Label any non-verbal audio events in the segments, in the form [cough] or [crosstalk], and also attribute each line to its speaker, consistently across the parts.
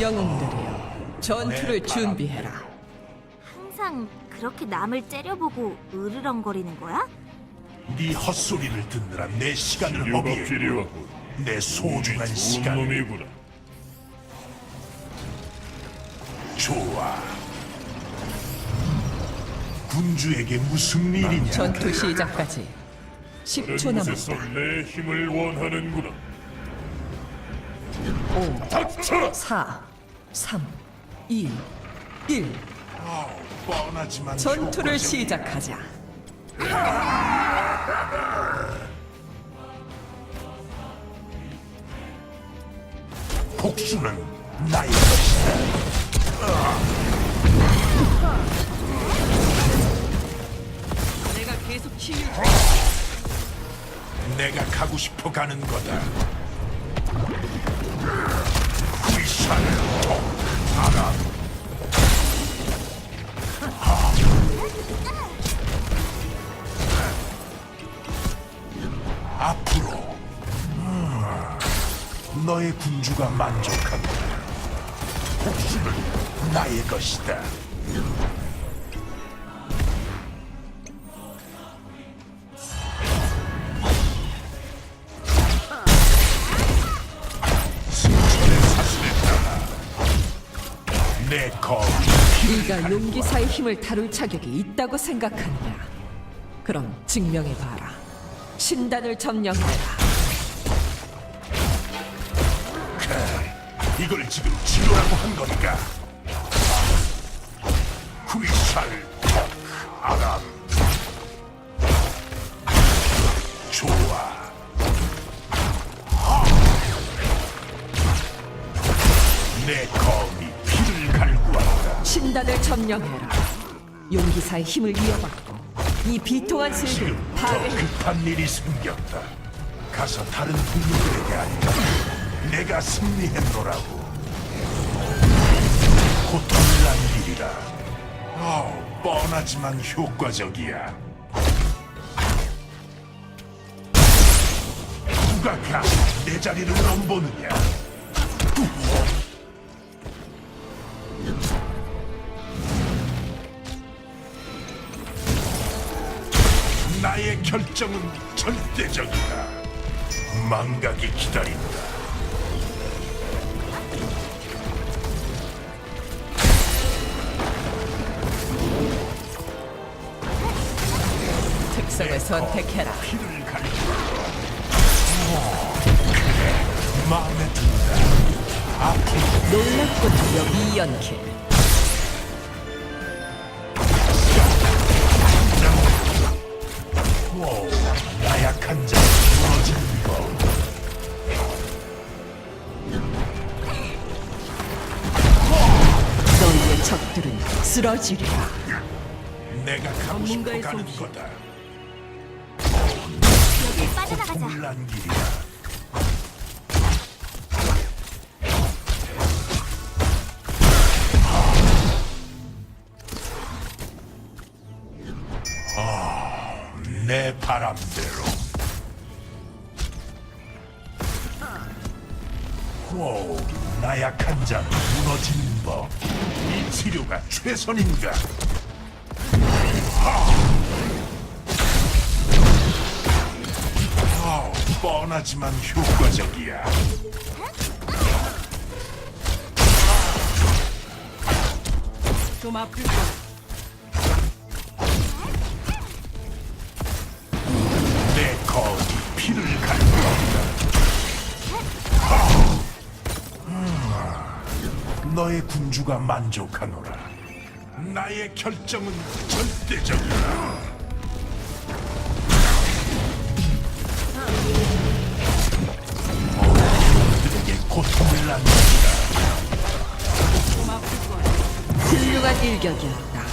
Speaker 1: 영웅들이여 전투를 준비해라
Speaker 2: 항상 그렇게 남을 째려보고 으르렁거리는 거야?
Speaker 3: 네 헛소리를 듣느라 내 시간을
Speaker 4: 치료가
Speaker 3: 먹이고
Speaker 4: 필요하고
Speaker 3: 내 소중한
Speaker 4: 좋은
Speaker 3: 시간을
Speaker 4: 놈이구나.
Speaker 3: 좋아 군주에게 무슨 일이냐
Speaker 1: 전투 시작까지 10초
Speaker 4: 다른 곳에서
Speaker 1: 남았다
Speaker 4: 내 힘을 원하는구나.
Speaker 1: 5
Speaker 4: 닥쳐라!
Speaker 1: 4 3 2 1
Speaker 3: 아우, 뻔하지만
Speaker 1: 전투를. 시작하자.
Speaker 3: 복수는 나의 것이다.
Speaker 1: 내가 계속 치유
Speaker 3: 내가 가고 싶어 가는 거다 군주가 만족한다. 복수는 나의 것이다. 승천의 사슬에 따라 내 검이
Speaker 1: 네가 용기사의 힘을 다룰 자격이 있다고 생각하느냐? 그럼 증명해봐라. 신단을 점령해라
Speaker 3: 이걸 지금 치료라고 한 건가? 후이살 아람. 좋아. 내 검이 피를 갈구한다.
Speaker 1: 신단을 점령해라. 용기사의 힘을 이어받고 이 비통한 세계를
Speaker 3: 지금 더
Speaker 1: 파괴해.
Speaker 3: 급한 일이 생겼다. 가서 다른 동료들에게 알려 내가 승리했노라고. 고통을 난 일이라. 아우 뻔하지만 효과적이야. 누가 가내 자리를 넘보느냐? 나의 결정은 절대적이다. 망각이 기다린다
Speaker 1: 특성을 선택해라.
Speaker 3: 마음에 든다
Speaker 1: 놀랍군요 이연킬.
Speaker 3: 오, 나약한 자 무너지는 거
Speaker 1: 너희의 적들은 쓰러지리라.
Speaker 3: 내가 가고 싶어
Speaker 1: 전문가의
Speaker 3: 가는
Speaker 1: 솜씨.
Speaker 3: 거다
Speaker 2: 빠져나가자.
Speaker 3: 길이야 아, 내 바람대로 오, 나약한 자 무너지는 법. 이 치료가 최선인가? 아 뻔하지만 효과적이야.
Speaker 1: 좀 아플 거야
Speaker 3: 내 검이 피를 갈구한다. 음, 너의 군주가 만족하노라. 나의 결정은 절대적이다. 고통을 남긴다.
Speaker 1: 훌륭한 일격이었다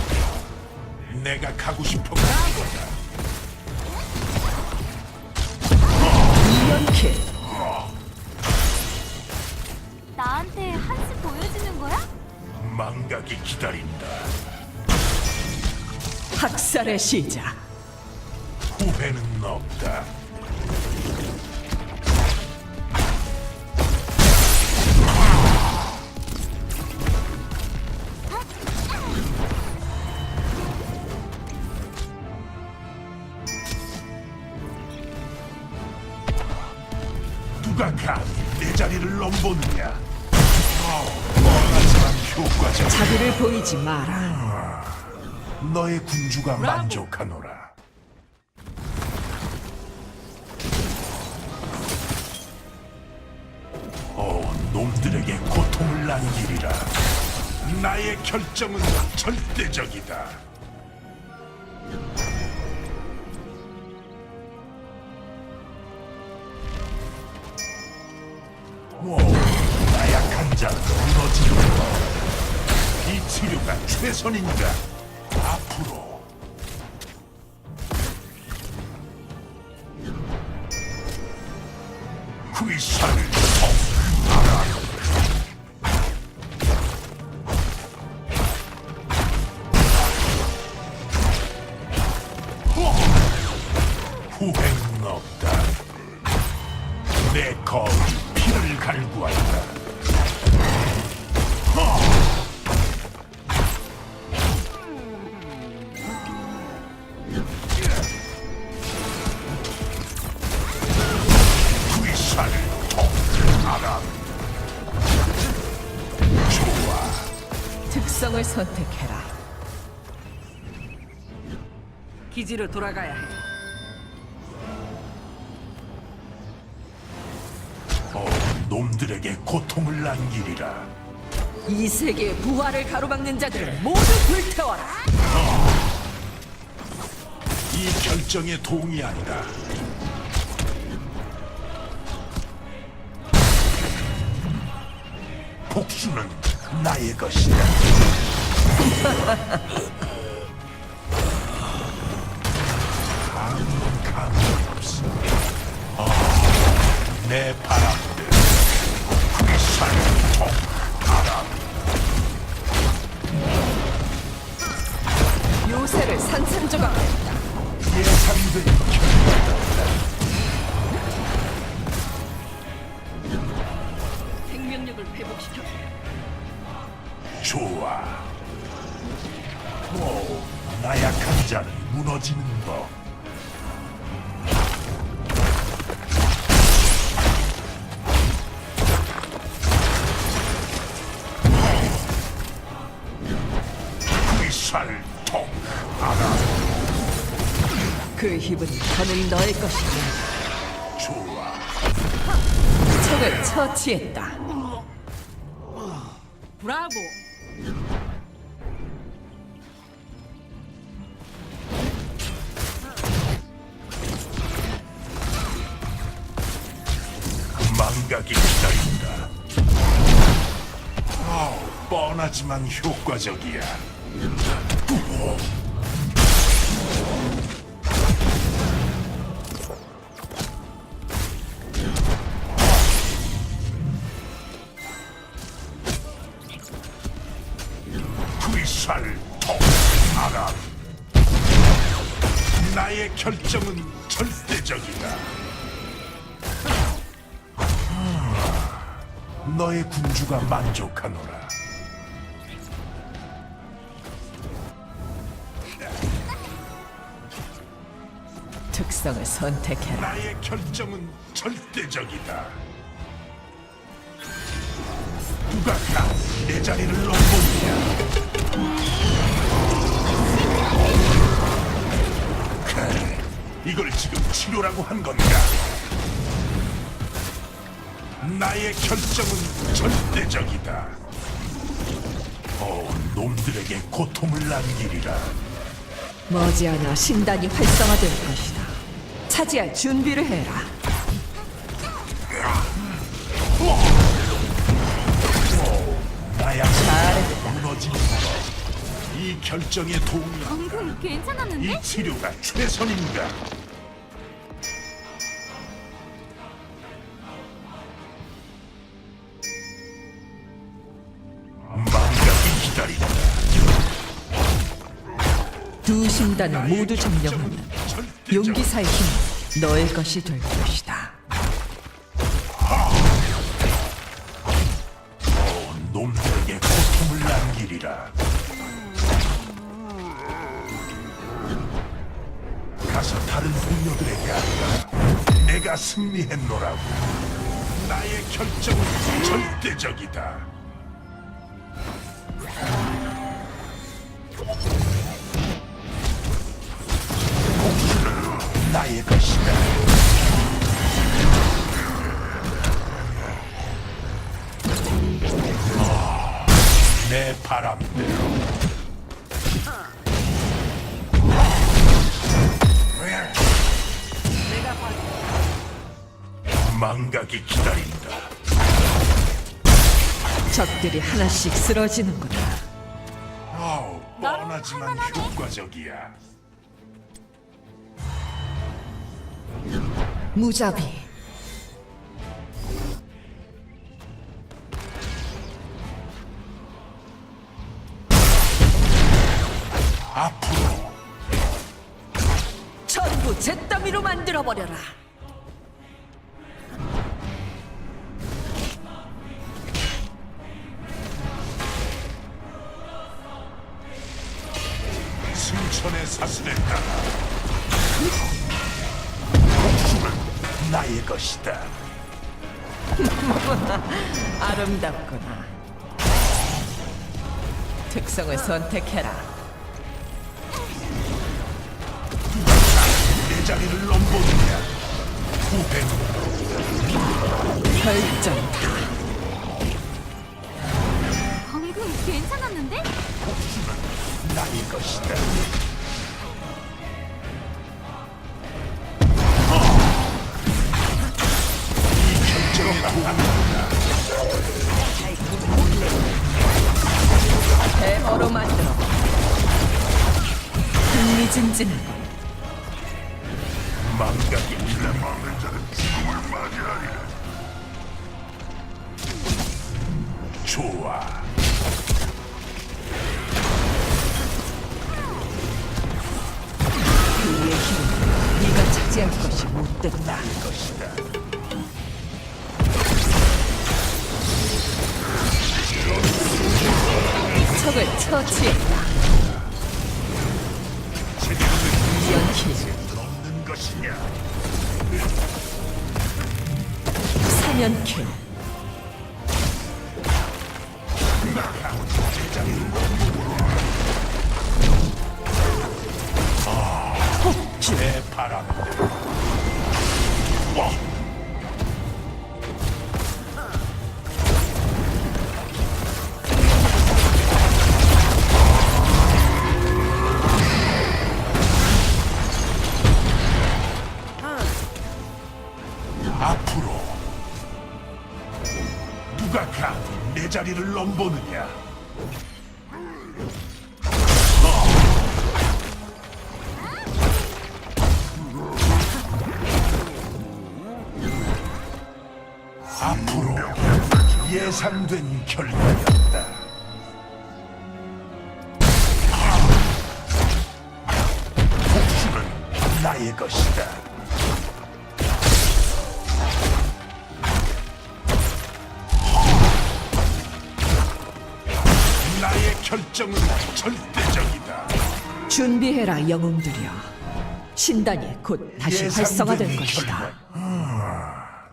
Speaker 3: 내가 가고 싶어 거다.
Speaker 1: 이연킬
Speaker 2: 나한테 한수 보여주는 거야?
Speaker 3: 망각이 기다린다.
Speaker 1: 학살의 시작
Speaker 3: 후회는 없다. 누가 감히 내 자리를 넘보느냐? 어, 뻔하지만 효과적.
Speaker 1: 자비를 보이지 마라.
Speaker 3: 너의 군주가 만족하노라. 어, 놈들에게 고통을 남기리라. 나의 결정은 절대적이다. 나약한 자는 무너지는 것. 이 치료가 최선인가? 앞으로 귀산을 통하라 후회는 없다 내 거울
Speaker 1: 기지로 돌아가야 해.
Speaker 3: 어, 놈들에게 고통을 남기리라
Speaker 1: 이 세계의 부활을 가로막는 자들을 모두 불태워라.
Speaker 3: 이 결정에 동의한다. 복수는 나의 것이다. [laughs] 약한 자는 무너지는 법. 알아.
Speaker 1: 그 힘은 더는 너의 것이다.
Speaker 3: 좋아.
Speaker 1: 적을 처치했다. 브라보.
Speaker 3: 망각이 기다린다. 아우, 뻔하지만 효과적이야. 귀살통 알아. 나의 결정은 절대적이다. 너의 군주가 만족하노라.
Speaker 1: 특성을 선택해라.
Speaker 3: 나의 결정은 절대적이다. 누가 다내 자리를 넘보느냐? 그래, 이걸 지금 치료라고 한 건가? 나의 결정은 절대적이다. 어, 놈들에게 고통을 남기리라.
Speaker 1: 머지않아 신단이 활성화될 것이다. 차지할 준비를 해라.
Speaker 3: 나야
Speaker 1: 잘했다.
Speaker 3: 무너지는 것. 이 결정에 동의.
Speaker 2: 방금 괜찮았는데?
Speaker 3: 이 치료가 최선인가?
Speaker 1: 신단을 모두 점령하면 용기사의 힘은 너의 것이 될 것이다.
Speaker 3: 어, 놈들에게 고통을 남기리라. 가서 다른 동료들에게 알라. 내가 승리했노라고. 나의 결정은 절대적이다. 나의 것이다. 아, 내 바람대로. 망각이 기다린다.
Speaker 1: 적들이 하나씩 쓰러지는구나.
Speaker 3: 아우, 뻔하지만. 효과적이야.
Speaker 1: 무자비.
Speaker 3: 앞으로
Speaker 1: 전부 제 더미로 만들어 버려라.
Speaker 3: 승천의 사슬에 따라 복수는 나의 것이다. [laughs]
Speaker 1: 아름답구나. 특성을 선택해라.
Speaker 3: 내 자리를 넘보느냐? 후배
Speaker 1: 결정.
Speaker 2: 방금 괜찮았는데?
Speaker 3: 나의 것이다. 좋아.
Speaker 1: 그의 힘은 네가 차지할 것이 못 된다.
Speaker 3: 것이다.
Speaker 1: 적을 처치했다. 연킬? 사면킬
Speaker 3: 누가 감히 내 자리를 넘보느냐? 앞으로 예상된 결과였 결정은 절대적이다.
Speaker 1: 준비해라 영웅들이여. 신단이 곧 다시 활성화될 것이다.
Speaker 3: 결과. 아,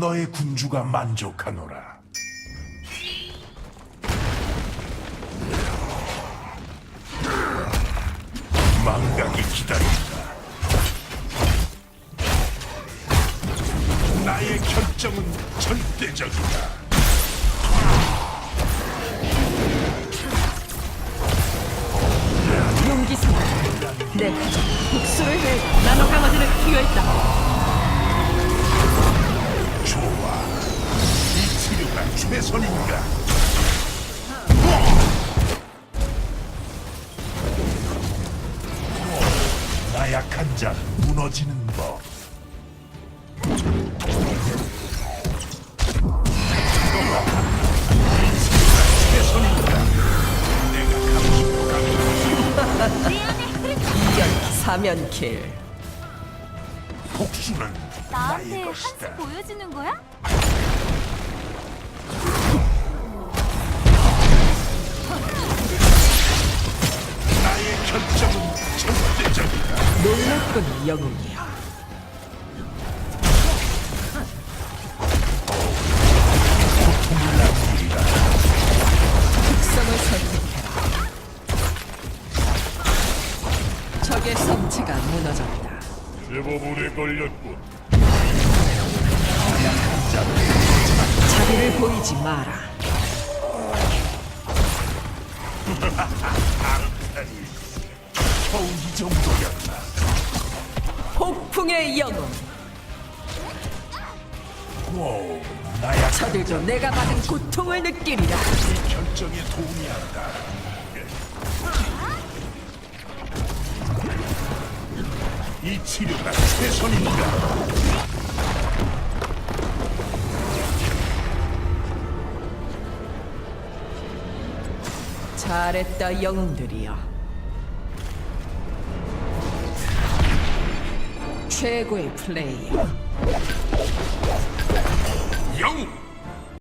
Speaker 3: 너의 군주가 만족하노라. 망각이 기다린다. 나의 결정은 절대적이다.
Speaker 1: 내 가족 복수를 해 나노 강화제를 투여했다.
Speaker 3: 좋아. 이 치료가 최선인가? 나약한 자 무너지는 법.
Speaker 1: 사면킬
Speaker 3: 복수는
Speaker 2: 나한테
Speaker 3: 나의
Speaker 2: 한수
Speaker 3: 것이다.
Speaker 2: 보여주는 거야?
Speaker 3: 나의 결정은 절대적이다.
Speaker 1: 놀랍군 영웅이
Speaker 4: 걸렸군.
Speaker 1: 자비를 보이지 마라.
Speaker 3: 겨우 이 정도였나?
Speaker 1: 폭풍의 영혼.
Speaker 3: 오, 나야
Speaker 1: 저들도 내가 받은 고통을 느끼리라.
Speaker 3: 이 결정에 동의한다. 이 치료가 최선인가?
Speaker 1: 잘했다 영웅들이여. 최고의 플레이어.
Speaker 4: 영웅